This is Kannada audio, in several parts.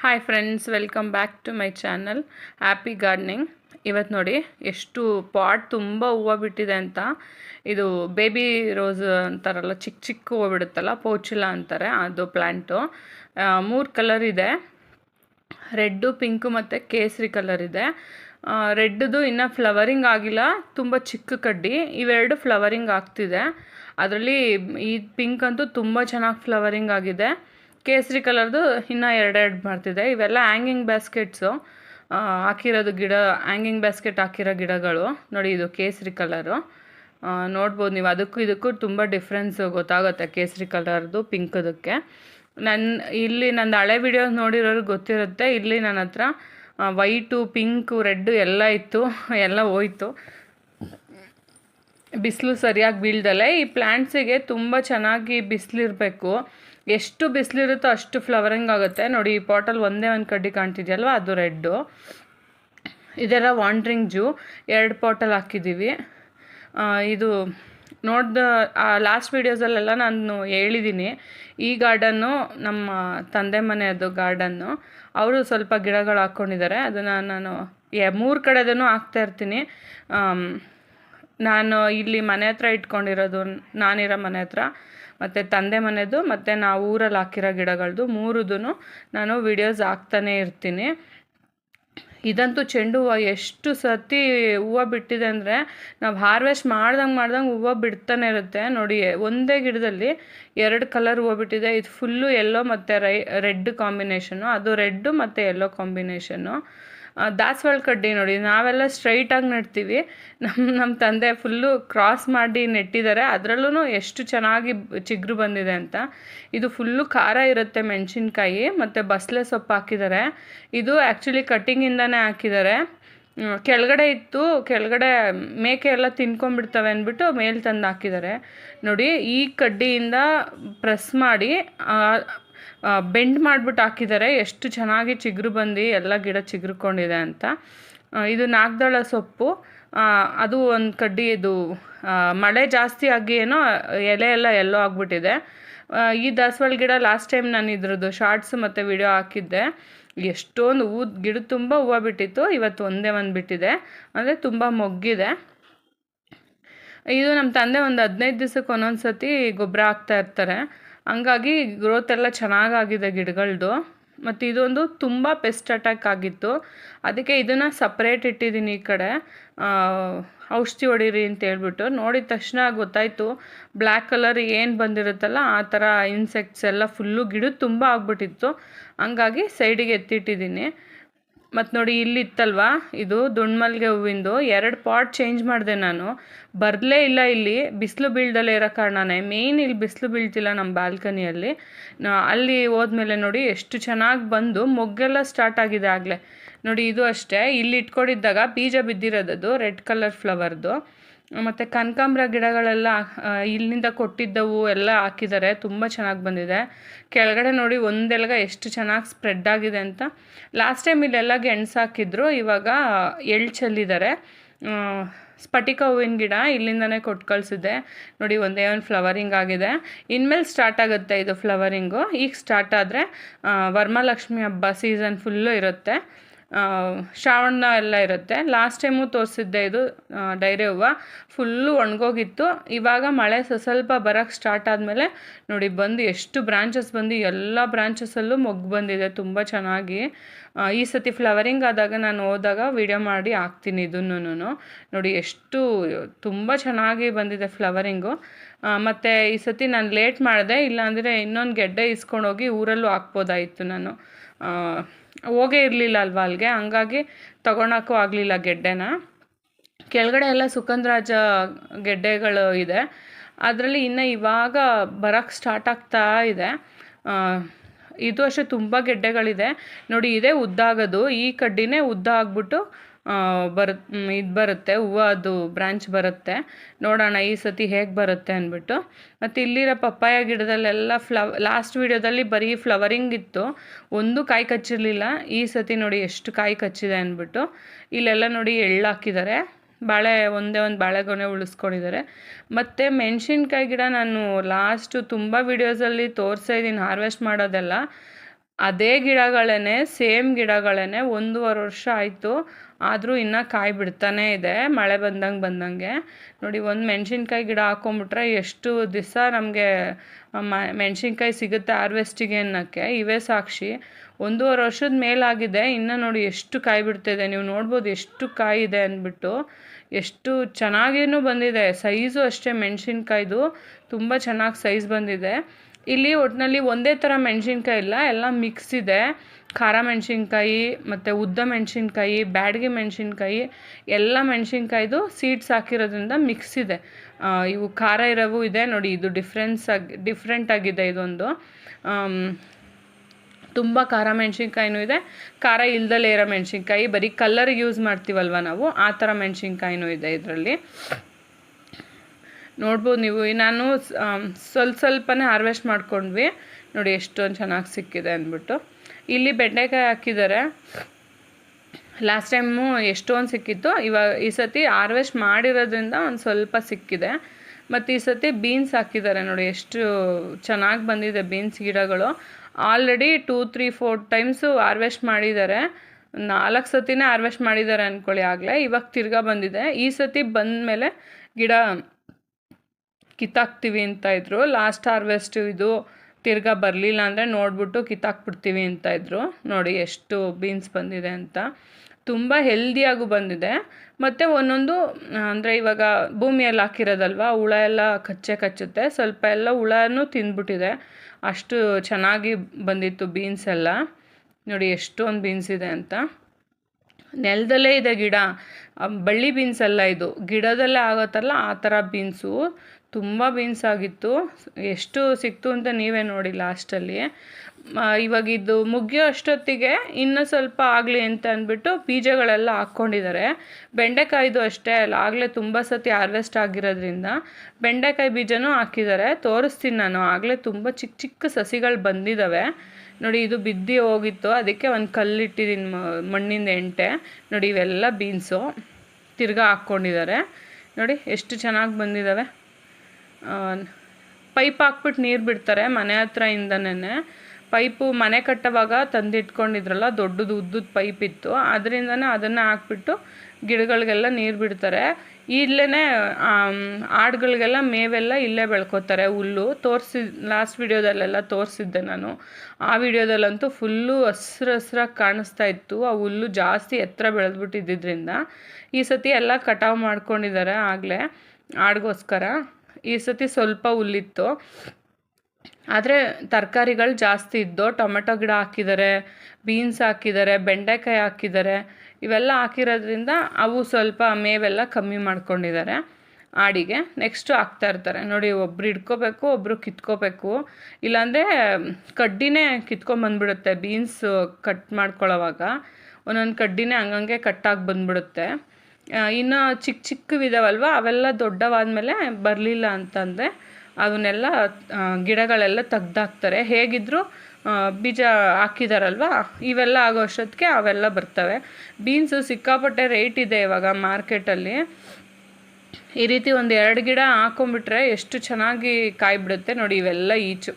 Hi friends welcome back to my channel happy gardening ಇವತ್ತು ನೋಡಿ ಎಷ್ಟು ಪಾಟ್ ತುಂಬ ಹೂವು ಬಿಟ್ಟಿದೆ ಅಂತ. ಇದು ಬೇಬಿ ರೋಸ್ ಅಂತಾರಲ್ಲ, ಚಿಕ್ಕ ಚಿಕ್ಕ ಹೂವು ಬಿಡುತ್ತಲ್ಲ ಪೋಚಿಲ ಅಂತಾರೆ, ಅದು ಪ್ಲ್ಯಾಂಟು ಮೂರು ಕಲರ್ ಇದೆ. ರೆಡ್ಡು ಪಿಂಕು ಮತ್ತು ಕೇಸರಿ ಕಲರ್ ಇದೆ. ರೆಡ್ಡದು ಇನ್ನು ಫ್ಲವರಿಂಗ್ ಆಗಿಲ್ಲ, ತುಂಬ ಚಿಕ್ಕ ಕಡ್ಡಿ, ಇವೆರಡು ಫ್ಲವರಿಂಗ್ ಆಗ್ತಿದೆ. ಅದರಲ್ಲಿ ಈ ಪಿಂಕ್ ಅಂತೂ ತುಂಬ ಚೆನ್ನಾಗಿ ಫ್ಲವರಿಂಗ್ ಆಗಿದೆ. ಕೇಸರಿ ಕಲರ್ದು ಇನ್ನೂ ಎರಡೆರಡು ಮಾಡ್ತಿದೆ ಇವೆಲ್ಲ ಹ್ಯಾಂಗಿಂಗ್ ಬ್ಯಾಸ್ಕೆಟ್ಸು ಹಾಕಿರೋದು ಗಿಡ ಹ್ಯಾಂಗಿಂಗ್ ಬ್ಯಾಸ್ಕೆಟ್ ಹಾಕಿರೋ ಗಿಡಗಳು. ನೋಡಿ ಇದು ಕೇಸರಿ ಕಲರು. ನೋಡ್ಬೋದು ನೀವು. ಅದಕ್ಕೂ ಇದಕ್ಕೂ ತುಂಬ ಡಿಫ್ರೆನ್ಸು ಗೊತ್ತಾಗುತ್ತೆ ಕೇಸರಿ ಕಲರ್ದು, ಪಿಂಕದಕ್ಕೆ. ನನ್ನ ಇಲ್ಲಿ ನಂದು ಹಳೆ ವಿಡಿಯೋಸ್ ನೋಡಿರೋರು ಗೊತ್ತಿರುತ್ತೆ. ಇಲ್ಲಿ ನನ್ನ ಹತ್ರ ವೈಟು ಪಿಂಕು ರೆಡ್ಡು ಎಲ್ಲ ಇತ್ತು. ಎಲ್ಲ ಹೋಯ್ತು. ಬಿಸಿಲು ಸರಿಯಾಗಿ ಬೀಳ್ದಲೆ ಈ ಪ್ಲ್ಯಾಂಟ್ಸಿಗೆ ತುಂಬ ಚೆನ್ನಾಗಿ ಬಿಸಿಲಿರಬೇಕು. ಎಷ್ಟು ಬಿಸಿಲಿರುತ್ತೋ ಅಷ್ಟು ಫ್ಲವರಿಂಗ್ ಆಗುತ್ತೆ. ನೋಡಿ, ಈ ಪಾಟಲ್ಲಿ ಒಂದೇ ಒಂದು ಕಡ್ಡಿ ಕಾಣ್ತಿದೆಯಲ್ವ? ಅದು ರೆಡ್ಡು. ಇದೆಲ್ಲ ವಾಂಡ್ರಿಂಗ್ ಜೂ. ಎರಡು ಪಾಟಲ್ಲಿ ಹಾಕಿದ್ದೀವಿ ಇದು ನೋಡ್ದ ಲಾಸ್ಟ್ ವೀಡಿಯೋಸಲ್ಲೆಲ್ಲ ನಾನು ಹೇಳಿದ್ದೀನಿ ಈ ಗಾರ್ಡನ್ನು, ನಮ್ಮ ತಂದೆ ಮನೆಯದು ಗಾರ್ಡನ್ನು, ಅವರು ಸ್ವಲ್ಪ ಗಿಡಗಳು ಹಾಕ್ಕೊಂಡಿದ್ದಾರೆ ಅದನ್ನು ನಾನು ಮೂರು ಕಡೆದೂ ಹಾಕ್ತಾ ಇರ್ತೀನಿ. ನಾನು ಇಲ್ಲಿ ಮನೆ ಹತ್ರ ಇಟ್ಕೊಂಡಿರೋದು, ನಾನಿರೋ ಮನೆ ಹತ್ರ. ಮತ್ತು ತಂದೆ ಮನೆದು, ಮತ್ತು ನಾವು ಊರಲ್ಲಿ ಹಾಕಿರೋ ಗಿಡಗಳದ್ದು ಮೂರುದೂ ನಾನು ವಿಡಿಯೋಸ್ ಹಾಕ್ತಾನೇ ಇರ್ತೀನಿ. ಇದಂತೂ ಚೆಂಡು ಹೂವು ಎಷ್ಟು ಸತಿ ಹೂವು ಬಿಟ್ಟಿದೆ ಅಂದರೆ ನಾವು ಹಾರ್ವೆಸ್ಟ್ ಮಾಡ್ದಂಗೆ ಮಾಡ್ದಂಗೆ ಹೂವು ಬಿಡ್ತಾನೆ ಇರುತ್ತೆ. ನೋಡಿ, ಒಂದೇ ಗಿಡದಲ್ಲಿ ಎರಡು ಕಲರ್ ಹೂವು ಬಿಟ್ಟಿದೆ. ಇದು ಫುಲ್ಲು ಎಲ್ಲೋ ಮತ್ತು ರೈ ರೆಡ್ ಕಾಂಬಿನೇಷನು ಅದು ರೆಡ್ಡು ಮತ್ತು ಎಲ್ಲೋ ಕಾಂಬಿನೇಷನ್ನು ದಾಸವಾಳ ಕಡ್ಡಿ ನೋಡಿ, ನಾವೆಲ್ಲ ಸ್ಟ್ರೈಟಾಗಿ ನೆಡ್ತೀವಿ. ನಮ್ಮ ನಮ್ಮ ತಂದೆ ಫುಲ್ಲು ಕ್ರಾಸ್ ಮಾಡಿ ನೆಟ್ಟಿದ್ದಾರೆ. ಅದರಲ್ಲೂ ಎಷ್ಟು ಚೆನ್ನಾಗಿ ಚಿಗುರು ಬಂದಿದೆ ಅಂತ. ಇದು ಫುಲ್ಲು ಖಾರ ಇರುತ್ತೆ ಮೆಣಸಿನ್ಕಾಯಿ, ಮತ್ತು ಬಸಳೆ ಸೊಪ್ಪು ಹಾಕಿದ್ದಾರೆ. ಇದು ಆ್ಯಕ್ಚುಲಿ ಕಟ್ಟಿಂಗಿಂದನೇ ಹಾಕಿದ್ದಾರೆ. ಕೆಳಗಡೆ ಇತ್ತು, ಕೆಳಗಡೆ ಮೇಕೆ ಎಲ್ಲ ತಿನ್ಕೊಂಡ್ಬಿಡ್ತವೆ ಅಂದ್ಬಿಟ್ಟು ಮೇಲೆ ತಂದು ಹಾಕಿದ್ದಾರೆ. ನೋಡಿ, ಈ ಕಡ್ಡಿಯಿಂದ ಪ್ರೆಸ್ ಮಾಡಿ ಬೆಂಡ್ ಮಾಡಿಬಿಟ್ಟು ಹಾಕಿದ್ದಾರೆ. ಎಷ್ಟು ಚೆನ್ನಾಗಿ ಚಿಗುರು ಬಂದು ಎಲ್ಲ ಗಿಡ ಚಿಗುರ್ಕೊಂಡಿದೆ ಅಂತ. ಇದು ನಾಗದಳ ಸೊಪ್ಪು. ಅದು ಒಂದು ಕಡ್ಡಿ ಇದು ಮಳೆ ಜಾಸ್ತಿ ಆಗಿ ಏನೋ ಎಲೆ ಎಲ್ಲ ಎಲ್ಲೋ ಆಗಿಬಿಟ್ಟಿದೆ. ಈ ದಾಸವಾಳ ಗಿಡ ಲಾಸ್ಟ್ ಟೈಮ್ ನಾನು ಇದ್ರದ್ದು ಶಾರ್ಟ್ಸ್ ಮತ್ತು ವಿಡಿಯೋ ಹಾಕಿದ್ದೆ. ಎಷ್ಟೊಂದು ಹೂ, ಗಿಡ ತುಂಬ ಹೂವು ಬಿಟ್ಟಿತ್ತು. ಇವತ್ತು ಒಂದೇ ಒಂದು ಬಿಟ್ಟಿದೆ. ಅಂದರೆ ತುಂಬ ಮೊಗ್ಗಿದೆ. ಇದು ನಮ್ಮ ತಂದೆ ಒಂದು ಹದಿನೈದು ದಿವಸಕ್ಕೆ ಒಂದೊಂದು ಸತಿ ಗೊಬ್ಬರ ಹಾಕ್ತಾ ಇರ್ತಾರೆ. ಹಂಗಾಗಿ ಗ್ರೋತ್ ಎಲ್ಲ ಚೆನ್ನಾಗಾಗಿದೆ ಗಿಡಗಳದ್ದು ಮತ್ತು ಇದೊಂದು ತುಂಬ ಪೆಸ್ಟ್ ಅಟ್ಯಾಕ್ ಆಗಿತ್ತು. ಅದಕ್ಕೆ ಇದನ್ನು ಸಪ್ರೇಟ್ ಇಟ್ಟಿದ್ದೀನಿ ಈ ಕಡೆ. ಔಷಧಿ ಹೊಡೀರಿ ಅಂತ ಹೇಳ್ಬಿಟ್ಟು ನೋಡಿದ ತಕ್ಷಣ ಗೊತ್ತಾಯಿತು ಬ್ಲ್ಯಾಕ್ ಕಲರ್ ಏನು ಬಂದಿರುತ್ತಲ್ಲ ಆ ಥರ ಇನ್ಸೆಕ್ಟ್ಸ್ ಎಲ್ಲ ಫುಲ್ಲು ಗಿಡ ತುಂಬ ಆಗ್ಬಿಟ್ಟಿತ್ತು. ಹಂಗಾಗಿ ಸೈಡಿಗೆ ಎತ್ತಿಟ್ಟಿದ್ದೀನಿ ಮತ್ತು ನೋಡಿ ಇಲ್ಲಿ ಇತ್ತಲ್ವಾ ಇದು ದುಂಡ್ಮಲ್ಗೆ ಹೂವಿಂದು. ಎರಡು ಪಾಟ್ ಚೇಂಜ್ ಮಾಡಿದೆ ನಾನು. ಬರಲೇ ಇಲ್ಲ ಇಲ್ಲಿ. ಬಿಸಿಲು ಬೀಳ್ದಲ್ಲೇ ಇರೋ ಕಾರಣನೇ. ಮೇಯ್ನ್ ಇಲ್ಲಿ ಬಿಸಿಲು ಬೀಳ್ತಿಲ್ಲ ನಮ್ಮ ಬಾಲ್ಕನಿಯಲ್ಲಿ ಅಲ್ಲಿ. ಹೋದ್ಮೇಲೆ ನೋಡಿ ಎಷ್ಟು ಚೆನ್ನಾಗಿ ಬಂದು ಮೊಗ್ಗೆಲ್ಲ ಸ್ಟಾರ್ಟ್ ಆಗಿದೆ ಆಗಲೇ. ನೋಡಿ ಇದು ಅಷ್ಟೇ. ಇಲ್ಲಿ ಇಟ್ಕೊಂಡಿದ್ದಾಗ ಬೀಜ ಬಿದ್ದಿರೋದದು ರೆಡ್ ಕಲರ್ ಫ್ಲವರ್ದು ಮತ್ತು ಕನಕಾಂಬ್ರ ಗಿಡಗಳೆಲ್ಲ ಇಲ್ಲಿಂದ ಕೊಟ್ಟಿದ್ದವು ಎಲ್ಲ ಹಾಕಿದ್ದಾರೆ. ತುಂಬ ಚೆನ್ನಾಗಿ ಬಂದಿದೆ. ಕೆಳಗಡೆ ನೋಡಿ ಒಂದೆಲ್ಗ ಎಷ್ಟು ಚೆನ್ನಾಗಿ ಸ್ಪ್ರೆಡ್ ಆಗಿದೆ ಅಂತ. ಲಾಸ್ಟ್ ಟೈಮ್ ಇಲ್ಲೆಲ್ಲ ಗೆಣಸು ಹಾಕಿದ್ರು, ಇವಾಗ ಎಳ್ಳು ಚೆಲ್ಲಿದ್ದಾರೆ. ಸ್ಫಟಿಕ ಹೂವಿನ ಗಿಡ ಇಲ್ಲಿಂದನೇ ಕೊಟ್ಟು ಕಳಿಸಿದ್ದೆ. ನೋಡಿ, ಒಂದೇ ಒಂದು ಫ್ಲವರಿಂಗ್ ಆಗಿದೆ. ಇನ್ಮೇಲೆ ಸ್ಟಾರ್ಟ್ ಆಗುತ್ತೆ ಇದು ಫ್ಲವರಿಂಗು ಈಗ ಸ್ಟಾರ್ಟ್ ಆದರೆ ವರಮಹಾಲಕ್ಷ್ಮಿ ಹಬ್ಬ ಸೀಸನ್ ಫುಲ್ಲು ಇರುತ್ತೆ. ಶ್ರಾವಣ ಎಲ್ಲ ಇರುತ್ತೆ. ಲಾಸ್ಟ್ ಟೈಮು ತೋರಿಸಿದ್ದೆ ಇದು ಡೈರೆ ಹೂವು. ಫುಲ್ಲು ಒಣಗೋಗಿತ್ತು. ಇವಾಗ ಮಳೆ ಸ್ವಲ್ಪ ಬರೋಕ್ಕೆ ಸ್ಟಾರ್ಟ್ ಆದಮೇಲೆ ನೋಡಿ ಬಂದು ಎಷ್ಟು ಬ್ರಾಂಚಸ್ ಬಂದು ಎಲ್ಲ ಬ್ರಾಂಚಸ್ಸಲ್ಲೂ ಮೊಗ್ಗು ಬಂದಿದೆ ತುಂಬ ಚೆನ್ನಾಗಿ. ಈ ಸತಿ ಫ್ಲವರಿಂಗ್ ಆದಾಗ ನಾನು ಹೋದಾಗ ವಿಡಿಯೋ ಮಾಡಿ ಹಾಕ್ತೀನಿ ಇದನ್ನು ನೋಡಿ ಎಷ್ಟು ತುಂಬ ಚೆನ್ನಾಗಿ ಬಂದಿದೆ ಫ್ಲವರಿಂಗು ಮತ್ತು ಈ ಸತಿ ನಾನು ಲೇಟ್ ಮಾಡಿದೆ. ಇಲ್ಲಾಂದರೆ ಇನ್ನೊಂದು ಗೆಡ್ಡೆ ಇಸ್ಕೊಂಡೋಗಿ ಊರಲ್ಲೂ ಹಾಕ್ಬೋದಾಯಿತು ನಾನು. ಹೋಗೇ ಇರಲಿಲ್ಲ ಅಲ್ವಾ ಅಲ್ಲಿಗೆ ಹಂಗಾಗಿ ತೊಗೊಳಕ್ಕೂ ಆಗಲಿಲ್ಲ ಗೆಡ್ಡೆನ. ಕೆಳಗಡೆ ಎಲ್ಲ ಸುಕಂದ್ರಾಜ ಗೆಡ್ಡೆಗಳು ಇದೆ. ಅದರಲ್ಲಿ ಇನ್ನು ಇವಾಗ ಬರೋಕ್ಕೆ ಸ್ಟಾರ್ಟ್ ಆಗ್ತಾ ಇದೆ. ಇದು ಅಷ್ಟೇ ತುಂಬ ಗೆಡ್ಡೆಗಳಿದೆ. ನೋಡಿ, ಇದೇ ಉದ್ದಾಗೋದು. ಈ ಕಡ್ಡಿನೇ ಉದ್ದ ಆಗ್ಬಿಟ್ಟು ಬರು ಇದು ಬರುತ್ತೆ, ಹೂವು ಅದು ಬ್ರಾಂಚ್ ಬರುತ್ತೆ. ನೋಡೋಣ ಈ ಸತಿ ಹೇಗೆ ಬರುತ್ತೆ ಅಂದ್ಬಿಟ್ಟು ಮತ್ತು ಇಲ್ಲಿರೋ ಪಪ್ಪಾಯ ಗಿಡದಲ್ಲೆಲ್ಲ ಫ್ಲವ್ ಲಾಸ್ಟ್ ವೀಡಿಯೋದಲ್ಲಿ ಬರೀ ಫ್ಲವರಿಂಗ್ ಇತ್ತು. ಒಂದು ಕಾಯಿ ಕಚ್ಚಿರಲಿಲ್ಲ. ಈ ಸತಿ ನೋಡಿ ಎಷ್ಟು ಕಾಯಿ ಕಚ್ಚಿದೆ ಅಂದ್ಬಿಟ್ಟು ಇಲ್ಲೆಲ್ಲ ನೋಡಿ ಎಳ್ಳು ಹಾಕಿದ್ದಾರೆ. ಬಾಳೆ, ಒಂದೇ ಒಂದು ಬಾಳೆಗೊನೆ ಉಳಿಸ್ಕೊಂಡಿದ್ದಾರೆ. ಮತ್ತು ಮೆಣಸಿನ್ಕಾಯಿ ಗಿಡ ನಾನು ಲಾಸ್ಟು ತುಂಬ ವೀಡಿಯೋಸಲ್ಲಿ ತೋರಿಸ್ತಾ ಇದ್ದೀನಿ ಹಾರ್ವೆಸ್ಟ್ ಮಾಡೋದೆಲ್ಲ. ಅದೇ ಗಿಡಗಳೇ ಸೇಮ್ ಗಿಡಗಳೇ ಒಂದೂವರೆ ವರ್ಷ ಆಯಿತು. ಆದರೂ ಇನ್ನೂ ಕಾಯಿ ಬಿಡ್ತಾನೇ ಇದೆ, ಮಳೆ ಬಂದಂಗೆ ಬಂದಂಗೆ. ನೋಡಿ, ಒಂದು ಮೆಣಸಿನ್ಕಾಯಿ ಗಿಡ ಹಾಕೊಂಬಿಟ್ರೆ ಎಷ್ಟು ದಿವಸ ನಮಗೆ ಮೆಣಸಿನ್ಕಾಯಿ ಸಿಗುತ್ತೆ ಹಾರ್ವೆಸ್ಟಿಗೆ ಅನ್ನೋಕ್ಕೆ. ಇವೇ ಸಾಕ್ಷಿ. ಒಂದೂವರೆ ವರ್ಷದ ಮೇಲಾಗಿದೆ. ಇನ್ನೂ ನೋಡಿ ಎಷ್ಟು ಕಾಯಿ ಬಿಡ್ತಿದೆ. ನೀವು ನೋಡ್ಬೋದು ಎಷ್ಟು ಕಾಯಿ ಇದೆ ಅಂದ್ಬಿಟ್ಟು. ಎಷ್ಟು ಚೆನ್ನಾಗೇನು ಬಂದಿದೆ. ಸೈಜು ಅಷ್ಟೇ ಮೆಣಸಿನ್ಕಾಯ್ದು. ತುಂಬ ಚೆನ್ನಾಗಿ ಸೈಜ್ ಬಂದಿದೆ. ಇಲ್ಲಿ ಒಟ್ಟಿನಲ್ಲಿ ಒಂದೇ ಥರ ಮೆಣಸಿನ್ಕಾಯಿ ಇಲ್ಲ, ಎಲ್ಲ ಮಿಕ್ಸ್ ಇದೆ. ಖಾರ ಮೆಣಸಿನ್ಕಾಯಿ, ಮತ್ತು ಉದ್ದ ಮೆಣಸಿನ್ಕಾಯಿ, ಬ್ಯಾಡಗಿ ಮೆಣಸಿನ್ಕಾಯಿ, ಎಲ್ಲ ಮೆಣಸಿನ್ಕಾಯ್ದು ಸೀಡ್ಸ್ ಹಾಕಿರೋದ್ರಿಂದ ಮಿಕ್ಸ್ ಇದೆ. ಇವು ಖಾರ ಇರೋವು ಇದೆ. ನೋಡಿ, ಇದು ಡಿಫ್ರೆನ್ಸ್ ಆಗಿ ಡಿಫ್ರೆಂಟ್ ಆಗಿದೆ ಇದೊಂದು. ತುಂಬ ಖಾರ ಮೆಣಸಿನ್ಕಾಯಿನೂ ಇದೆ. ಖಾರ ಇಲ್ದಲೇ ಇರೋ ಮೆಣಸಿನ್ಕಾಯಿ, ಬರೀ ಕಲ್ಲರಿಗೆ ಯೂಸ್ ಮಾಡ್ತೀವಲ್ವ ನಾವು, ಆ ಥರ ಮೆಣಸಿನ್ಕಾಯಿನೂ ಇದೆ ಇದರಲ್ಲಿ. ನೋಡ್ಬೋದು ನೀವು. ನಾನು ಸ್ವಲ್ಪ ಸ್ವಲ್ಪನೇ ಹಾರ್ವೆಸ್ಟ್ ಮಾಡ್ಕೊಂಡ್ವಿ. ನೋಡಿ ಎಷ್ಟೊಂದು ಚೆನ್ನಾಗಿ ಸಿಕ್ಕಿದೆ ಅಂದ್ಬಿಟ್ಟು. ಇಲ್ಲಿ ಬೆಂಡೆಕಾಯಿ ಹಾಕಿದ್ದಾರೆ. ಲಾಸ್ಟ್ ಟೈಮು ಎಷ್ಟೊಂದು ಸಿಕ್ಕಿತ್ತು. ಇವಾಗ ಈ ಸತಿ ಹಾರ್ವೆಸ್ಟ್ ಮಾಡಿರೋದ್ರಿಂದ ಒಂದು ಸ್ವಲ್ಪ ಸಿಕ್ಕಿದೆ. ಮತ್ತು ಈ ಸತಿ ಬೀನ್ಸ್ ಹಾಕಿದ್ದಾರೆ ನೋಡಿ ಎಷ್ಟು ಚೆನ್ನಾಗಿ ಬಂದಿದೆ ಬೀನ್ಸ್ ಗಿಡಗಳು. Already two three four times harvest ಮಾಡಿದ್ದಾರೆ. ನಾಲ್ಕು ಸತಿನೇ ಹಾರ್ವೆಸ್ಟ್ ಮಾಡಿದ್ದಾರೆ ಅಂದ್ಕೊಳ್ಳಿ ಆಗಲೇ. ಇವಾಗ ತಿರ್ಗಾ ಬಂದಿದೆ. ಈ ಸತಿ ಬಂದ ಮೇಲೆ ಗಿಡ ಕಿತ್ತಾಕ್ತೀವಿ ಅಂತ ಇದ್ರು. ಲಾಸ್ಟ್ ಹಾರ್ವೆಸ್ಟ್ ಇದು ತಿರ್ಗಾ ಬರಲಿಲ್ಲ ಅಂದರೆ ನೋಡಿಬಿಟ್ಟು ಕಿತ್ತಾಕ್ಬಿಡ್ತೀವಿ ಅಂತ ಇದ್ರು. ನೋಡಿ ಎಷ್ಟು ಬೀನ್ಸ್ ಬಂದಿದೆ ಅಂತ. ತುಂಬ ಹೆಲ್ದಿಯಾಗೂ ಬಂದಿದೆ. ಮತ್ತು ಒಂದೊಂದು, ಅಂದರೆ ಇವಾಗ ಭೂಮಿಯಲ್ಲಿ ಹಾಕಿರೋದಲ್ವ, ಹುಳ ಎಲ್ಲ ಕಚ್ಚೆ ಕಚ್ಚುತ್ತೆ. ಸ್ವಲ್ಪ ಎಲ್ಲ ಹುಳನೂ ತಿಂದ್ಬಿಟ್ಟಿದೆ. ಅಷ್ಟು ಚೆನ್ನಾಗಿ ಬಂದಿತ್ತು ಬೀನ್ಸ್ ಎಲ್ಲ. ನೋಡಿ ಎಷ್ಟೊಂದು ಬೀನ್ಸ್ ಇದೆ ಅಂತ. ನೆಲದಲ್ಲೇ ಇದೆ ಗಿಡ. ಬಳ್ಳಿ ಬೀನ್ಸ್ ಅಲ್ಲ ಇದು. ಗಿಡದಲ್ಲೇ ಆಗುತ್ತಲ್ಲ ಆ ಥರ ಬೀನ್ಸು ತುಂಬ ಬೀನ್ಸ್ ಆಗಿತ್ತು. ಎಷ್ಟು ಸಿಕ್ತು ಅಂತ ನೀವೇ ನೋಡಿ ಲಾಸ್ಟಲ್ಲಿ ಇವಾಗ ಇದು ಮುಗಿಯೋ ಅಷ್ಟೊತ್ತಿಗೆ ಇನ್ನೂ ಸ್ವಲ್ಪ ಆಗಲಿ ಅಂತ ಅಂದ್ಬಿಟ್ಟು ಬೀಜಗಳೆಲ್ಲ ಹಾಕ್ಕೊಂಡಿದ್ದಾರೆ. ಬೆಂಡೆಕಾಯ್ದು ಅಷ್ಟೇ ಅಲ್ಲ, ಆಗಲೇ ತುಂಬ ಸತಿ ಹಾರ್ವೆಸ್ಟ್ ಆಗಿರೋದ್ರಿಂದ ಬೆಂಡೆಕಾಯಿ ಬೀಜನೂ ಹಾಕಿದ್ದಾರೆ. ತೋರಿಸ್ತೀನಿ ನಾನು, ಆಗಲೇ ತುಂಬ ಚಿಕ್ಕ ಚಿಕ್ಕ ಸಸಿಗಳು ಬಂದಿದ್ದಾವೆ. ನೋಡಿ, ಇದು ಬಿದ್ದಿ ಹೋಗಿತ್ತು, ಅದಕ್ಕೆ ಒಂದು ಕಲ್ಲಿಟ್ಟಿದ್ದೀನಿ ಮಣ್ಣಿಂದ ಎಂಟೆ. ನೋಡಿ, ಇವೆಲ್ಲ ಬೀನ್ಸು ತಿರ್ಗಾ ಹಾಕ್ಕೊಂಡಿದ್ದಾರೆ. ನೋಡಿ, ಎಷ್ಟು ಚೆನ್ನಾಗಿ ಬಂದಿದ್ದಾವೆ. ಪೈಪ್ ಹಾಕ್ಬಿಟ್ಟು ನೀರು ಬಿಡ್ತಾರೆ ಮನೆ ಹತ್ರ ಇಂದನೇ ಪೈಪು ಮನೆ ಕಟ್ಟೋವಾಗ ತಂದಿಟ್ಕೊಂಡಿದ್ರಲ್ಲ, ದೊಡ್ಡದು ಉದ್ದದ ಪೈಪ್ ಇತ್ತು. ಅದರಿಂದನೇ ಅದನ್ನು ಹಾಕ್ಬಿಟ್ಟು ಗಿಡಗಳಿಗೆಲ್ಲ ನೀರು ಬಿಡ್ತಾರೆ. ಇಲ್ಲೇ ಆಡುಗಳಿಗೆಲ್ಲ ಮೇವೆಲ್ಲ ಇಲ್ಲೇ ಬೆಳ್ಕೋತಾರೆ, ಹುಲ್ಲು. ತೋರಿಸಿ ಲಾಸ್ಟ್ ವಿಡಿಯೋದಲ್ಲೆಲ್ಲ ತೋರಿಸಿದ್ದೆ ನಾನು. ಆ ವಿಡಿಯೋದಲ್ಲಂತೂ ಫುಲ್ಲು ಹಸ್ರ ಹಸ್ರಾಗಿ ಕಾಣಿಸ್ತಾ ಇತ್ತು. ಆ ಹುಲ್ಲು ಜಾಸ್ತಿ ಎತ್ತರ ಬೆಳೆದ್ಬಿಟ್ಟಿದ್ದರಿಂದ ಈ ಸತಿ ಎಲ್ಲ ಕಟಾವು ಮಾಡ್ಕೊಂಡಿದ್ದಾರೆ ಆಗಲೇ, ಆಡ್ಗೋಸ್ಕರ. ಈ ಸತಿ ಸ್ವಲ್ಪ ಹುಲ್ಲಿತ್ತು. ಆದರೆ ತರಕಾರಿಗಳು ಜಾಸ್ತಿ ಇದ್ದು, ಟೊಮೆಟೊ ಗಿಡ ಹಾಕಿದ್ದಾರೆ ಬೀನ್ಸ್ ಹಾಕಿದ್ದಾರೆ ಬೆಂಡೆಕಾಯಿ ಹಾಕಿದ್ದಾರೆ ಇವೆಲ್ಲ ಹಾಕಿರೋದ್ರಿಂದ ಅವು ಸ್ವಲ್ಪ ಮೇವೆಲ್ಲ ಕಮ್ಮಿ ಮಾಡ್ಕೊಂಡಿದ್ದಾರೆ ಆಡಿಗೆ. ನೆಕ್ಸ್ಟು ಹಾಕ್ತಾ ಇರ್ತಾರೆ. ನೋಡಿ, ಒಬ್ರು ಇಟ್ಕೋಬೇಕು ಒಬ್ಬರು ಕಿತ್ಕೋಬೇಕು. ಇಲ್ಲಾಂದರೆ ಕಡ್ಡಿನೇ ಕಿತ್ಕೊಂಬಂದ್ಬಿಡುತ್ತೆ ಬೀನ್ಸ್ ಕಟ್ ಮಾಡ್ಕೊಳ್ಳೋವಾಗ. ಒಂದೊಂದು ಕಡ್ಡಿನೇ ಹಂಗಂಗೆ ಕಟ್ಟಾಗಿ ಬಂದ್ಬಿಡುತ್ತೆ. ಇನ್ನು ಚಿಕ್ಕ ಚಿಕ್ಕವಿದಾವಲ್ವ ಅವೆಲ್ಲ ದೊಡ್ಡವಾದಮೇಲೆ ಬರಲಿಲ್ಲ ಅಂತಂದರೆ ಅವನ್ನೆಲ್ಲ ಗಿಡಗಳೆಲ್ಲ ತೆಗ್ದಾಕ್ತಾರೆ. ಹೇಗಿದ್ದರೂ ಬೀಜ ಹಾಕಿದಾರಲ್ವ? ಇವೆಲ್ಲ ಆಗೋ ಅಷ್ಟೊತ್ತಿಗೆ ಅವೆಲ್ಲ ಬರ್ತವೆ. ಬೀನ್ಸು ಸಿಕ್ಕಾಪಟ್ಟೆ ರೇಟ್ ಇದೆ ಇವಾಗ ಮಾರ್ಕೆಟಲ್ಲಿ. ಈ ರೀತಿ ಒಂದು ಎರಡು ಗಿಡ ಹಾಕೊಂಬಿಟ್ರೆ ಎಷ್ಟು ಚೆನ್ನಾಗಿ ಕಾಯಿ ಬಿಡುತ್ತೆ ನೋಡಿ, ಇವೆಲ್ಲ ಈಚು.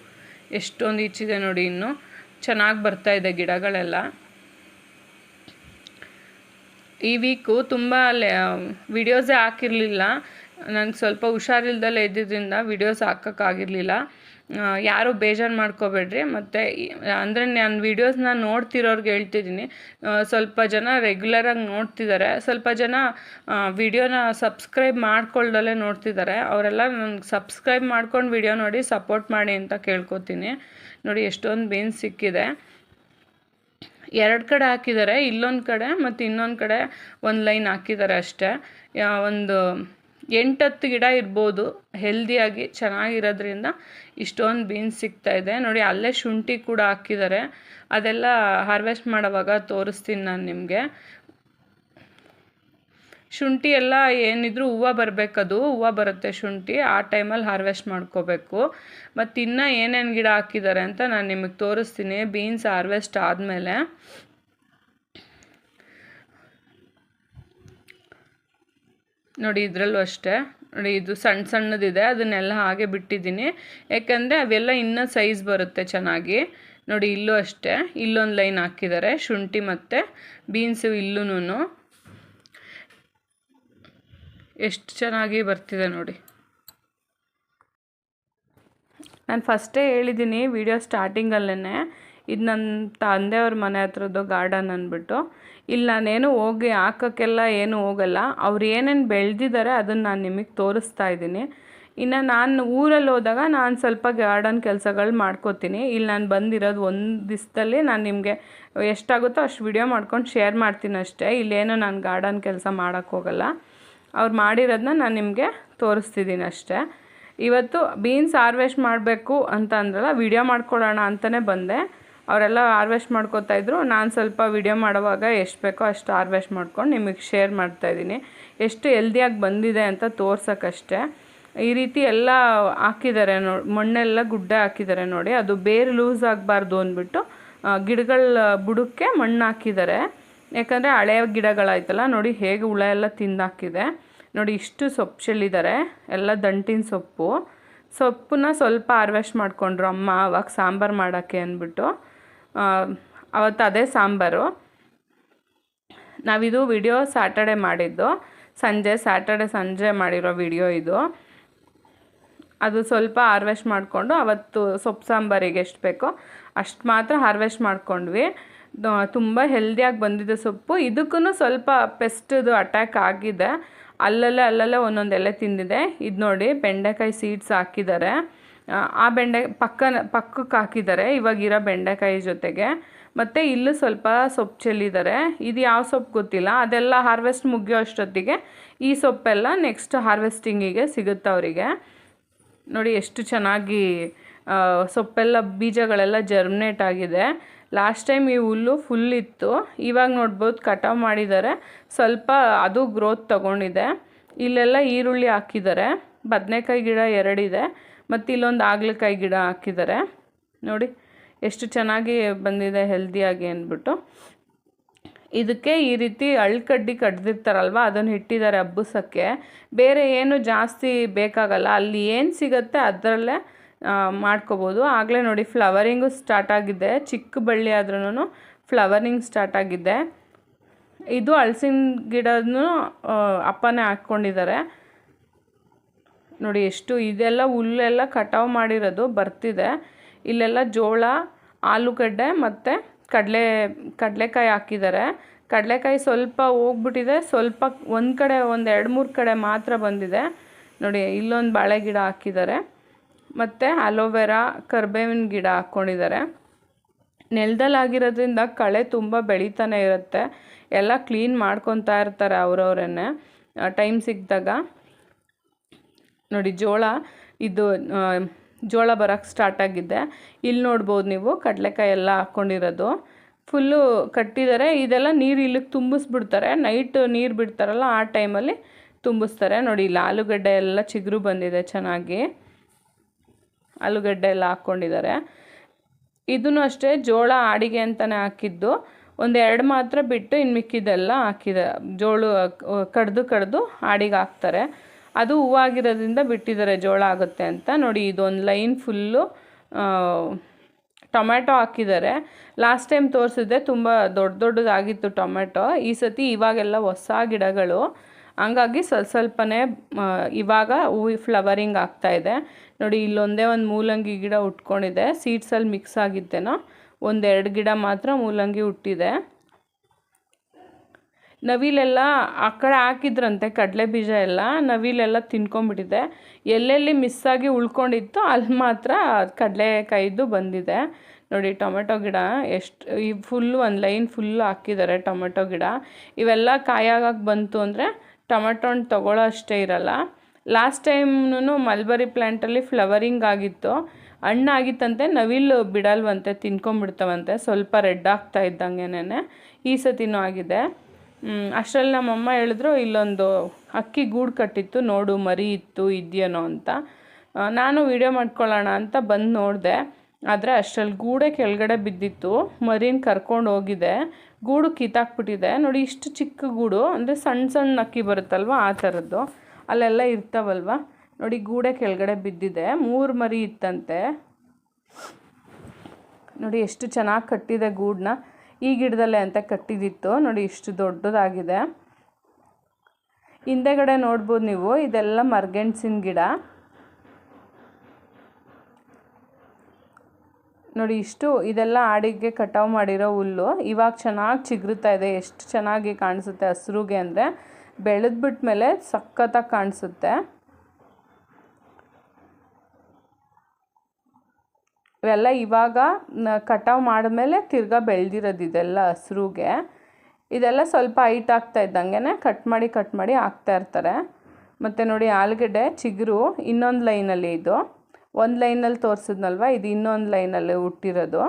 ಎಷ್ಟೊಂದು ಈಚಿದೆ ನೋಡಿ ಇನ್ನು. ಚೆನ್ನಾಗಿ ಬರ್ತಾ ಇದೆ ಗಿಡಗಳೆಲ್ಲ. ಈ ವೀಕು ತುಂಬ ವಿಡಿಯೋಸೇ ಹಾಕಿರಲಿಲ್ಲ. ನನಗೆ ಸ್ವಲ್ಪ ಹುಷಾರಿಲ್ದಲ್ಲೇ ಇದ್ದಿದ್ದರಿಂದ ವಿಡಿಯೋಸ್ ಹಾಕೋಕ್ಕಾಗಿರಲಿಲ್ಲ. ಯಾರೂ ಬೇಜಾರು ಮಾಡ್ಕೋಬೇಡ್ರಿ. ಮತ್ತು ಅಂದರೆ ನಾನು ವೀಡಿಯೋಸ್ನ ನೋಡ್ತಿರೋರ್ಗೆ ಹೇಳ್ತಿದ್ದೀನಿ. ಸ್ವಲ್ಪ ಜನ ರೆಗ್ಯುಲರಾಗಿ ನೋಡ್ತಿದ್ದಾರೆ ಸ್ವಲ್ಪ ಜನ ವಿಡಿಯೋನ ಸಬ್ಸ್ಕ್ರೈಬ್ ಮಾಡ್ಕೊಳ್ದಲ್ಲೇ ನೋಡ್ತಿದ್ದಾರೆ ಅವರೆಲ್ಲ ನನಗೆ ಸಬ್ಸ್ಕ್ರೈಬ್ ಮಾಡ್ಕೊಂಡು ವಿಡಿಯೋ ನೋಡಿ ಸಪೋರ್ಟ್ ಮಾಡಿ ಅಂತ ಕೇಳ್ಕೊತೀನಿ. ನೋಡಿ ಎಷ್ಟೊಂದು ಬೀನ್ಸ್ ಸಿಕ್ಕಿದೆ. ಎರಡು ಕಡೆ ಹಾಕಿದ್ದಾರೆ ಇಲ್ಲೊಂದು ಕಡೆ ಮತ್ತು ಇನ್ನೊಂದು ಕಡೆ ಒಂದು ಲೈನ್ ಹಾಕಿದ್ದಾರೆ ಅಷ್ಟೇ. ಒಂದು ಎಂಟತ್ತು ಗಿಡ ಇರ್ಬೋದು ಹೆಲ್ದಿಯಾಗಿ ಚೆನ್ನಾಗಿರೋದ್ರಿಂದ ಇಷ್ಟೊಂದು ಬೀನ್ಸ್ ಸಿಗ್ತಾ ಇದೆ. ನೋಡಿ, ಅಲ್ಲೇ ಶುಂಠಿ ಕೂಡ ಹಾಕಿದ್ದಾರೆ ಅದೆಲ್ಲ ಹಾರ್ವೆಸ್ಟ್ ಮಾಡೋವಾಗ ತೋರಿಸ್ತೀನಿ ನಾನು ನಿಮಗೆ. ಶುಂಠಿ ಎಲ್ಲ ಏನಿದ್ರು ಹೂವು ಬರಬೇಕದು, ಹೂವು ಬರುತ್ತೆ ಶುಂಠಿ, ಆ ಟೈಮಲ್ಲಿ ಹಾರ್ವೆಸ್ಟ್ ಮಾಡ್ಕೋಬೇಕು. ಮತ್ತು ಇನ್ನೂ ಏನೇನು ಗಿಡ ಹಾಕಿದ್ದಾರೆ ಅಂತ ನಾನು ನಿಮಗೆ ತೋರಿಸ್ತೀನಿ ಬೀನ್ಸ್ ಹಾರ್ವೆಸ್ಟ್ ಆದಮೇಲೆ. ನೋಡಿ ಇದರಲ್ಲೂ ಅಷ್ಟೇ, ನೋಡಿ ಇದು ಸಣ್ಣ ಸಣ್ಣದಿದೆ, ಅದನ್ನೆಲ್ಲ ಹಾಗೆ ಬಿಟ್ಟಿದ್ದೀನಿ. ಯಾಕಂದರೆ ಅವೆಲ್ಲ ಇನ್ನೂ ಸೈಜ್ ಬರುತ್ತೆ ಚೆನ್ನಾಗಿ. ನೋಡಿ ಇಲ್ಲೂ ಅಷ್ಟೇ, ಇಲ್ಲೊಂದು ಲೈನ್ ಹಾಕಿದ್ದಾರೆ ಶುಂಠಿ ಮತ್ತು ಬೀನ್ಸು ಇಲ್ಲೂ ಎಷ್ಟು ಚೆನ್ನಾಗಿ ಬರ್ತಿದೆ ನೋಡಿ. ನಾನು ಫಸ್ಟೇ ಹೇಳಿದ್ದೀನಿ ವಿಡಿಯೋ ಸ್ಟಾರ್ಟಿಂಗಲ್ಲೇ ಇದು ನನ್ನ ತಂದೆಯವ್ರ ಮನೆ ಹತ್ರದ್ದು ಗಾರ್ಡನ್ ಅಂದ್ಬಿಟ್ಟು ಇಲ್ಲಿ ನಾನೇನು ಹೋಗಿ ಹಾಕೋಕ್ಕೆಲ್ಲ ಏನು ಹೋಗಲ್ಲ. ಅವ್ರು ಏನೇನು ಬೆಳೆದಿದ್ದಾರೆ ಅದನ್ನು ನಾನು ನಿಮಗೆ ತೋರಿಸ್ತಾ ಇದ್ದೀನಿ. ಇನ್ನು ನಾನು ಊರಲ್ಲಿ ಹೋದಾಗ ನಾನು ಸ್ವಲ್ಪ ಗಾರ್ಡನ್ ಕೆಲಸಗಳು ಮಾಡ್ಕೋತೀನಿ. ಇಲ್ಲಿ ನಾನು ಬಂದಿರೋದು ಒಂದು ದಿವಸದಲ್ಲಿ ನಾನು ನಿಮಗೆ ಎಷ್ಟಾಗುತ್ತೋ ಅಷ್ಟು ವಿಡಿಯೋ ಮಾಡ್ಕೊಂಡು ಶೇರ್ ಮಾಡ್ತೀನಿ ಅಷ್ಟೇ. ಇಲ್ಲೇನು ನಾನು ಗಾರ್ಡನ್ ಕೆಲಸ ಮಾಡೋಕ್ಕೆ ಹೋಗಲ್ಲ. ಅವ್ರು ಮಾಡಿರೋದನ್ನ ನಾನು ನಿಮಗೆ ತೋರಿಸ್ತಿದ್ದೀನಿ ಅಷ್ಟೇ. ಇವತ್ತು ಬೀನ್ಸ್ ಹಾರ್ವೆಸ್ಟ್ ಮಾಡಬೇಕು ಅಂತ ಅಂದ್ರಲ್ಲ, ವಿಡಿಯೋ ಮಾಡ್ಕೊಳ್ಳೋಣ ಅಂತಲೇ ಬಂದೆ. ಅವರೆಲ್ಲ ಹಾರ್ವೆಸ್ಟ್ ಮಾಡ್ಕೋತಾ ಇದ್ರು. ನಾನು ಸ್ವಲ್ಪ ವಿಡಿಯೋ ಮಾಡುವಾಗ ಎಷ್ಟು ಬೇಕೋ ಅಷ್ಟು ಹಾರ್ವೆಸ್ಟ್ ಮಾಡ್ಕೊಂಡು ನಿಮಗೆ ಶೇರ್ ಮಾಡ್ತಾಯಿದ್ದೀನಿ ಎಷ್ಟು ಹೆಲ್ದಿಯಾಗಿ ಬಂದಿದೆ ಅಂತ ತೋರ್ಸೋಕ್ಕಷ್ಟೇ. ಈ ರೀತಿ ಎಲ್ಲ ಹಾಕಿದ್ದಾರೆ ನೋ, ಮಣ್ಣೆಲ್ಲ ಗುಡ್ಡೆ ಹಾಕಿದ್ದಾರೆ ನೋಡಿ. ಅದು ಬೇರೆ ಲೂಸ್ ಆಗಬಾರ್ದು ಅಂದ್ಬಿಟ್ಟು ಗಿಡಗಳ ಬುಡಕ್ಕೆ ಮಣ್ಣು ಹಾಕಿದ್ದಾರೆ ಯಾಕಂದರೆ ಹಳೆಯ ಗಿಡಗಳಾಯ್ತಲ್ಲ, ನೋಡಿ ಹೇಗೆ ಹುಳ ಎಲ್ಲ ತಿಂದಾಕಿದೆ. ನೋಡಿ ಇಷ್ಟು ಸೊಪ್ಪು ಚೆಲ್ಲಿದ್ದಾರೆ ಎಲ್ಲ ದಂಟಿನ ಸೊಪ್ಪು. ಸೊಪ್ಪನ್ನ ಸ್ವಲ್ಪ ಹಾರ್ವೆಸ್ಟ್ ಮಾಡಿಕೊಂಡ್ರು ಅಮ್ಮ, ಅವಾಗ ಸಾಂಬಾರು ಮಾಡೋಕ್ಕೆ ಅಂದ್ಬಿಟ್ಟು. ಅವತ್ತು ಅದೇ ಸಾಂಬಾರು. ನಾವಿದು ವಿಡಿಯೋ ಸ್ಯಾಟರ್ಡೆ ಮಾಡಿದ್ದು. ಸಂಜೆ, ಸ್ಯಾಟರ್ಡೆ, ಸಂಜೆ ಮಾಡಿರೋ ವಿಡಿಯೋ ಇದು. ಅದು ಸ್ವಲ್ಪ ಹಾರ್ವೆಸ್ಟ್ ಮಾಡಿಕೊಂಡು ಅವತ್ತು ಸೊಪ್ಪು ಸಾಂಬಾರಿಗೆ ಎಷ್ಟು ಬೇಕೋ ಅಷ್ಟು ಮಾತ್ರ ಹಾರ್ವೆಸ್ಟ್ ಮಾಡ್ಕೊಂಡ್ವಿ. ತುಂಬ ಹೆಲ್ದಿಯಾಗಿ ಬಂದಿದೆ ಸೊಪ್ಪು. ಇದಕ್ಕೂ ಸ್ವಲ್ಪ ಪೆಸ್ಟ್ದು ಅಟ್ಯಾಕ್ ಆಗಿದೆ. ಅಲ್ಲಲ್ಲೇ ಅಲ್ಲಲ್ಲೇ ಒಂದೊಂದು ಎಲೆ ತಿಂದಿದೆ. ಇದು ನೋಡಿ ಬೆಂಡೆಕಾಯಿ ಸೀಡ್ಸ್ ಹಾಕಿದ್ದಾರೆ. ಆ ಬೆಂಡೆ ಪಕ್ಕ ಪಕ್ಕಕ್ಕೆ ಹಾಕಿದ್ದಾರೆ. ಇವಾಗಿರೋ ಬೆಂಡೆಕಾಯಿ ಜೊತೆಗೆ. ಮತ್ತು ಇಲ್ಲೂ ಸ್ವಲ್ಪ ಸೊಪ್ಪು ಚೆಲ್ಲಿದ್ದಾರೆ. ಇದು ಯಾವ ಸೊಪ್ಪು ಗೊತ್ತಿಲ್ಲ. ಅದೆಲ್ಲ ಹಾರ್ವೆಸ್ಟ್ ಮುಗಿಯೋ ಅಷ್ಟೊತ್ತಿಗೆ ಈ ಸೊಪ್ಪೆಲ್ಲ ನೆಕ್ಸ್ಟ್ ಹಾರ್ವೆಸ್ಟಿಂಗಿಗೆ ಸಿಗುತ್ತೆ ಅವರಿಗೆ. ನೋಡಿ, ಎಷ್ಟು ಚೆನ್ನಾಗಿ ಸೊಪ್ಪೆಲ್ಲ ಬೀಜಗಳೆಲ್ಲ ಜರ್ಮಿನೇಟ್ ಆಗಿದೆ. ಲಾಸ್ಟ್ ಟೈಮ್ ಈ ಹುಲ್ಲು ಫುಲ್ ಇತ್ತು. ಇವಾಗ ನೋಡ್ಬೋದು ಕಟಾವು ಮಾಡಿದ್ದಾರೆ. ಸ್ವಲ್ಪ ಅದು ಗ್ರೋತ್ ತಗೊಂಡಿದೆ. ಇಲ್ಲೆಲ್ಲ ಈರುಳ್ಳಿ ಹಾಕಿದ್ದಾರೆ. ಬದನೆಕಾಯಿ ಗಿಡ ಎರಡಿದೆ. ಮತ್ತು ಇಲ್ಲೊಂದು ಆಗ್ಲಕಾಯಿ ಗಿಡ ಹಾಕಿದ್ದಾರೆ. ನೋಡಿ, ಎಷ್ಟು ಚೆನ್ನಾಗಿ ಬಂದಿದೆ ಹೆಲ್ದಿಯಾಗಿ ಅಂದ್ಬಿಟ್ಟು. ಇದಕ್ಕೆ ಈ ರೀತಿ ಅಳ್ಕಡ್ಡಿ ಕಡ್ದಿರ್ತಾರಲ್ವ, ಅದನ್ನು ಇಟ್ಟಿದ್ದಾರೆ ಹಬ್ಬಸಕ್ಕೆ. ಬೇರೆ ಏನು ಜಾಸ್ತಿ ಬೇಕಾಗಲ್ಲ. ಅಲ್ಲಿ ಏನು ಸಿಗುತ್ತೆ ಅದರಲ್ಲೇ ಮಾಡ್ಕೋಬೋದು. ಆಗಲೇ ನೋಡಿ ಫ್ಲವರಿಂಗು ಸ್ಟಾರ್ಟ್ ಆಗಿದೆ. ಚಿಕ್ಕ ಬಳ್ಳಿ ಆದ್ರೂ ಫ್ಲವರಿಂಗ್ ಸ್ಟಾರ್ಟ್ ಆಗಿದೆ. ಇದು ಹಲ್ಸಿನ ಗಿಡನೂ ಅಪ್ಪನೇ ಹಾಕ್ಕೊಂಡಿದ್ದಾರೆ. ನೋಡಿ, ಎಷ್ಟು ಇದೆಲ್ಲ ಹುಲ್ಲೆಲ್ಲ ಕಟಾವು ಮಾಡಿರೋದು ಬರ್ತಿದೆ. ಇಲ್ಲೆಲ್ಲ ಜೋಳ, ಆಲೂಗಡ್ಡೆ ಮತ್ತು ಕಡಲೆ, ಕಡಲೆಕಾಯಿ ಹಾಕಿದ್ದಾರೆ. ಕಡಲೆಕಾಯಿ ಸ್ವಲ್ಪ ಹೋಗ್ಬಿಟ್ಟಿದೆ. ಸ್ವಲ್ಪ ಒಂದು ಕಡೆ, ಒಂದು ಎರಡು ಮೂರು ಕಡೆ ಮಾತ್ರ ಬಂದಿದೆ. ನೋಡಿ, ಇಲ್ಲೊಂದು ಬಾಳೆ ಗಿಡ ಹಾಕಿದ್ದಾರೆ. ಮತ್ತು ಅಲೋವೆರಾ ಕರ್ಬೇವಿನ ಗಿಡ ಹಾಕ್ಕೊಂಡಿದ್ದಾರೆ. ನೆಲದಲ್ಲಿ ಆಗಿರೋದ್ರಿಂದ ಕಳೆ ತುಂಬ ಬೆಳೀತಾನೆ ಇರುತ್ತೆ. ಎಲ್ಲ ಕ್ಲೀನ್ ಮಾಡ್ಕೊತಾ ಇರ್ತಾರೆ ಅವರವರನ್ನೇ ಟೈಮ್ ಸಿಕ್ಕಿದಾಗ ನೋಡಿ, ಜೋಳ, ಇದು ಜೋಳ ಬರೋಕ್ಕೆ ಸ್ಟಾರ್ಟ್ ಆಗಿದೆ. ಇಲ್ಲಿ ನೋಡ್ಬೋದು ನೀವು, ಕಡಲೆಕಾಯಿ ಎಲ್ಲ ಹಾಕ್ಕೊಂಡಿರೋದು. ಫುಲ್ಲು ಕಟ್ಟಿದ್ದಾರೆ. ಇದೆಲ್ಲ ನೀರು ಇಲ್ಲಿಗೆ ತುಂಬಿಸ್ಬಿಡ್ತಾರೆ. ನೈಟ್ ನೀರು ಬಿಡ್ತಾರಲ್ಲ, ಆ ಟೈಮಲ್ಲಿ ತುಂಬಿಸ್ತಾರೆ. ನೋಡಿ, ಇಲ್ಲಿ ಆಲೂಗಡ್ಡೆ ಎಲ್ಲ ಚಿಗುರು ಬಂದಿದೆ ಚೆನ್ನಾಗಿ. ಆಲೂಗಡ್ಡೆ ಎಲ್ಲ ಹಾಕ್ಕೊಂಡಿದ್ದಾರೆ. ಇದನ್ನು ಅಷ್ಟೇ, ಜೋಳ ಆಡಿಗೆ ಅಂತಲೇ ಹಾಕಿದ್ದು. ಒಂದು ಎರಡು ಮಾತ್ರ ಬಿಟ್ಟು ಇನ್ನು ಮಿಕ್ಕಿದೆಲ್ಲ ಹಾಕಿದೆ. ಜೋಳು ಕಡ್ದು ಕಡ್ದು ಆಡಿಗೆ ಹಾಕ್ತಾರೆ. ಅದು ಹೂವಾಗಿರೋದ್ರಿಂದ ಬಿಟ್ಟಿದ್ದಾರೆ, ಜೋಳ ಆಗುತ್ತೆ ಅಂತ. ನೋಡಿ, ಇದೊಂದು ಲೈನ್ ಫುಲ್ಲು ಟೊಮ್ಯಾಟೊ ಹಾಕಿದ್ದಾರೆ. ಲಾಸ್ಟ್ ಟೈಮ್ ತೋರಿಸಿದ್ದೆ ತುಂಬ ದೊಡ್ಡ ದೊಡ್ಡದಾಗಿತ್ತು ಟೊಮ್ಯಾಟೊ. ಈ ಸತಿ ಇವಾಗೆಲ್ಲ ಹೊಸ ಗಿಡಗಳು. ಹಂಗಾಗಿ ಸ್ವಲ್ಪ ಸ್ವಲ್ಪನೇ ಇವಾಗ ಹೂವು ಫ್ಲವರಿಂಗ್ ಆಗ್ತಾಯಿದೆ ನೋಡಿ, ಇಲ್ಲೊಂದೇ ಒಂದು ಮೂಲಂಗಿ ಗಿಡ ಉಟ್ಕೊಂಡಿದೆ. ಸೀಡ್ಸಲ್ಲಿ ಮಿಕ್ಸ್ ಆಗಿದ್ದೇನೋ ಒಂದೆರಡು ಗಿಡ ಮಾತ್ರ ಮೂಲಂಗಿ ಹುಟ್ಟಿದೆ. ನವಿಲೆಲ್ಲ ಆ ಕಡೆ ಹಾಕಿದ್ರಂತೆ, ಕಡಲೆ ಬೀಜ ಎಲ್ಲ, ನವಿಲೆಲ್ಲ ತಿನ್ಕೊಂಬಿಟ್ಟಿದೆ ಎಲ್ಲೆಲ್ಲಿ ಮಿಸ್ ಆಗಿ ಉಳ್ಕೊಂಡಿತ್ತು ಅಲ್ಲಿ ಮಾತ್ರ ಕಡಲೆ ಕಡಲೆಕಾಯಿದ್ದು ಬಂದಿದೆ. ನೋಡಿ, ಟೊಮೆಟೊ ಗಿಡ ಎಷ್ಟು, ಈ ಫುಲ್ಲು ಒಂದು ಲೈನ್ ಫುಲ್ಲು ಹಾಕಿದ್ದಾರೆ ಟೊಮೆಟೊ ಗಿಡ. ಇವೆಲ್ಲ ಕಾಯಾಗಕ್ಕೆ ಬಂತು ಅಂದರೆ ಟೊಮೆಟೊ ಹಣ್ಣು ತೊಗೊಳ್ಳೋ ಅಷ್ಟೇ ಇರಲ್ಲ. ಲಾಸ್ಟ್ ಟೈಮ್ನು ಮಲ್ಬರಿ ಪ್ಲ್ಯಾಂಟಲ್ಲಿ ಫ್ಲವರಿಂಗ್ ಆಗಿತ್ತು. ಹಣ್ಣಾಗಿತ್ತಂತೆ, ನವಿಲು ಬಿಡಲ್ವಂತೆ ತಿನ್ಕೊಂಬಿಡ್ತಾವಂತೆ ಸ್ವಲ್ಪ ರೆಡ್ ಆಗ್ತಾ ಇದ್ದಂಗೆನೇ ಈ ಸತಿನೂ ಆಗಿದೆ. ಅಷ್ಟರಲ್ಲಿ ನಮ್ಮಮ್ಮ ಹೇಳಿದ್ರು, ಇಲ್ಲೊಂದು ಅಕ್ಕಿ ಗೂಡು ಕಟ್ಟಿತ್ತು, ನೋಡು ಮರಿ ಇತ್ತು, ಇದೆಯೇನೋ ಅಂತ. ನಾನು ವೀಡಿಯೋ ಮಾಡ್ಕೊಳ್ಳೋಣ ಅಂತ ಬಂದು ನೋಡಿದೆ. ಆದರೆ ಅಷ್ಟರಲ್ಲಿ ಗೂಡೆ ಕೆಳಗಡೆ ಬಿದ್ದಿತ್ತು. ಮರಿನ ಕರ್ಕೊಂಡು ಹೋಗಿದೆ. ಗೂಡು ಕಿತ್ತಾಕ್ಬಿಟ್ಟಿದೆ. ನೋಡಿ, ಇಷ್ಟು ಚಿಕ್ಕ ಗೂಡು, ಅಂದರೆ ಸಣ್ಣ ಸಣ್ಣ ಅಕ್ಕಿ ಬರುತ್ತಲ್ವ, ಆ ಥರದ್ದು ಅಲ್ಲೆಲ್ಲ ಇರ್ತಾವಲ್ವ? ನೋಡಿ ಗೂಡೆ ಕೆಳಗಡೆ ಬಿದ್ದಿದೆ. ಮೂರು ಮರಿ ಇತ್ತಂತೆ. ನೋಡಿ ಎಷ್ಟು ಚೆನ್ನಾಗಿ ಕಟ್ಟಿದೆ ಗೂಡನ್ನ ಈ ಗಿಡದಲ್ಲೇ ಅಂತ ಕಟ್ಟಿದಿತ್ತು. ನೋಡಿ ಇಷ್ಟು ದೊಡ್ಡದಾಗಿದೆ. ಹಿಂದೆಗಡೆ ನೋಡ್ಬೋದು ನೀವು, ಇದೆಲ್ಲ ಮರ್ಗೆಣ್ಸಿನ ಗಿಡ. ನೋಡಿ ಇಷ್ಟು, ಇದೆಲ್ಲ ಆಡಿಗೆ ಕಟಾವು ಮಾಡಿರೋ ಹುಲ್ಲು. ಇವಾಗ ಚೆನ್ನಾಗಿ ಚಿಗುರುತ್ತಾ ಇದೆ. ಎಷ್ಟು ಚೆನ್ನಾಗಿ ಕಾಣಿಸುತ್ತೆ ಹಸ್ರಿಗೆ ಅಂದರೆ. ಬೆಳೆದ್ಬಿಟ್ಮೇಲೆ ಸಖತ್ತಾಗಿ ಕಾಣಿಸುತ್ತೆ. ಇವೆಲ್ಲ ಇವಾಗ ಕಟಾವು ಮಾಡಿದ್ಮೇಲೆ ತಿರ್ಗಾ ಬೆಳೆದಿರೋದು ಇದೆಲ್ಲ ಹಸ್ರಿಗೆ. ಇದೆಲ್ಲ ಸ್ವಲ್ಪ ಹೈಟ್ ಆಗ್ತಾ ಇದ್ದಂಗೆ ಕಟ್ ಮಾಡಿ ಕಟ್ ಮಾಡಿ ಹಾಕ್ತಾ ಇರ್ತಾರೆ. ಮತ್ತು ನೋಡಿ ಆಲೂಗಡ್ಡೆ, ಚಿಗುರು, ಇನ್ನೊಂದು ಲೈನಲ್ಲಿ ಇದು. ಒಂದು ಲೈನಲ್ಲಿ ತೋರಿಸಿದ್ನಲ್ವ? ಇದು ಇನ್ನೊಂದು ಲೈನಲ್ಲಿ ಹುಟ್ಟಿರೋದು.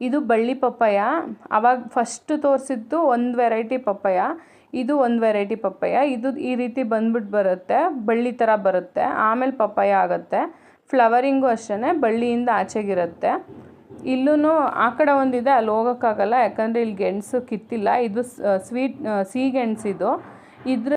ಇದು ಬಳ್ಳಿ ಪಪ್ಪಾಯ. ಅವಾಗ ಫಸ್ಟ್ ತೋರಿಸಿದ್ದು ಒಂದು ವೆರೈಟಿ ಪಪ್ಪಾಯ. ಇದು ಒಂದು ವೆರೈಟಿ ಪಪ್ಪಾಯ. ಇದು ಈ ರೀತಿ ಬಂದ್ಬಿಟ್ಟು ಬರುತ್ತೆ, ಬಳ್ಳಿ ಥರ ಬರುತ್ತೆ. ಆಮೇಲೆ ಪಪ್ಪಾಯ ಆಗುತ್ತೆ. ಫ್ಲವರಿಂಗು ಅಷ್ಟೇ ಬಳ್ಳಿಯಿಂದ ಆಚೆಗಿರುತ್ತೆ. ಇಲ್ಲೂ ಆ ಕಡೆ ಒಂದಿದೆ, ಅಲ್ಲಿ ಹೋಗೋಕ್ಕಾಗಲ್ಲ. ಯಾಕಂದರೆ ಇಲ್ಲಿ ಗೆಣಸು ಕಿತ್ತಿಲ್ಲ. ಇದು ಸ್ವೀಟ್ ಸಿಹಿ ಗೆಣಸಿದು. ಇದ್ರ